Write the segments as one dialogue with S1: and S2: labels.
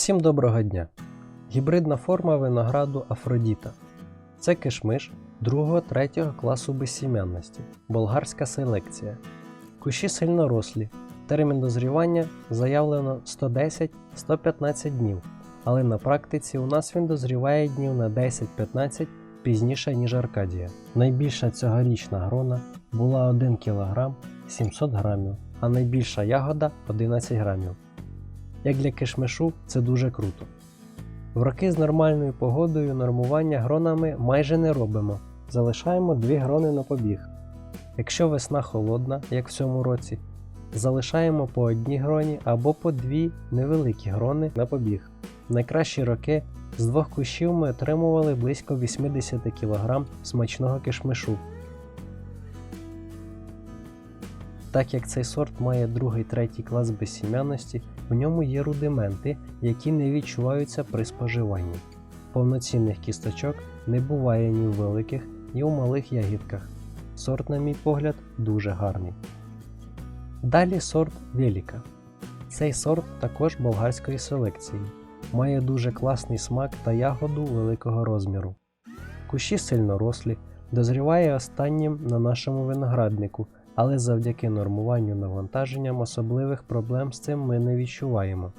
S1: Всім доброго дня! Гібридна форма винограду Афродіта. Це кишмиш 2-3 класу безсім'янності, болгарська селекція. Кущі сильно рослі. Термін дозрівання заявлено 110-115 днів, але на практиці у нас він дозріває днів на 10-15 пізніше, ніж Аркадія. Найбільша цьогорічна грона була 1 кг 700 грамів, а найбільша ягода 11 грамів. Як для кишмишу, це дуже круто. В роки з нормальною погодою нормування гронами майже не робимо. Залишаємо дві грони на побіг. Якщо весна холодна, як в цьому році, залишаємо по одній гроні або по дві невеликі грони на побіг. В найкращі роки з двох кущів ми отримували близько 80 кг смачного кишмишу. Так як цей сорт має другий третій клас безсім'яності, в ньому є рудименти, які не відчуваються при споживанні. Повноцінних кісточок не буває ні в великих, ні у малих ягідках. Сорт, на мій погляд, дуже гарний. Далі сорт Веліка. Цей сорт також болгарської селекції. Має дуже класний смак та ягоду великого розміру. Кущі сильно рослі, дозріває останнім на нашому винограднику, але завдяки нормуванню навантаженням особливих проблем з цим ми не відчуваємо.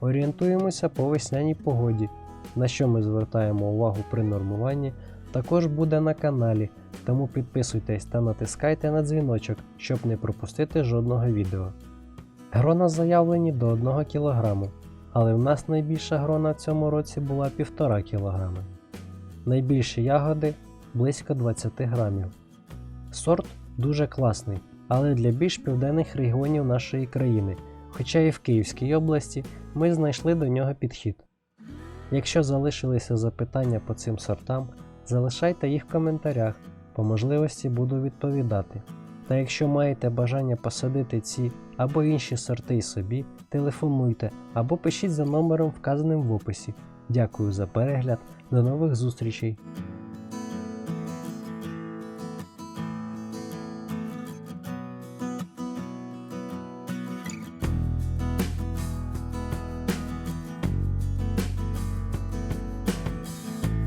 S1: Орієнтуємося по весняній погоді, на що ми звертаємо увагу при нормуванні, також буде на каналі, тому підписуйтесь та натискайте на дзвіночок, щоб не пропустити жодного відео. Грона заявлені до 1 кг, але в нас найбільша грона в цьому році була 1,5 кг. Найбільші ягоди близько 20 грамів. Сорт дуже класний, але для більш південних регіонів нашої країни, хоча і в Київській області ми знайшли до нього підхід. Якщо залишилися запитання по цим сортам, залишайте їх в коментарях, по можливості буду відповідати. Та якщо маєте бажання посадити ці або інші сорти собі, телефонуйте або пишіть за номером, вказаним в описі. Дякую за перегляд, до нових зустрічей!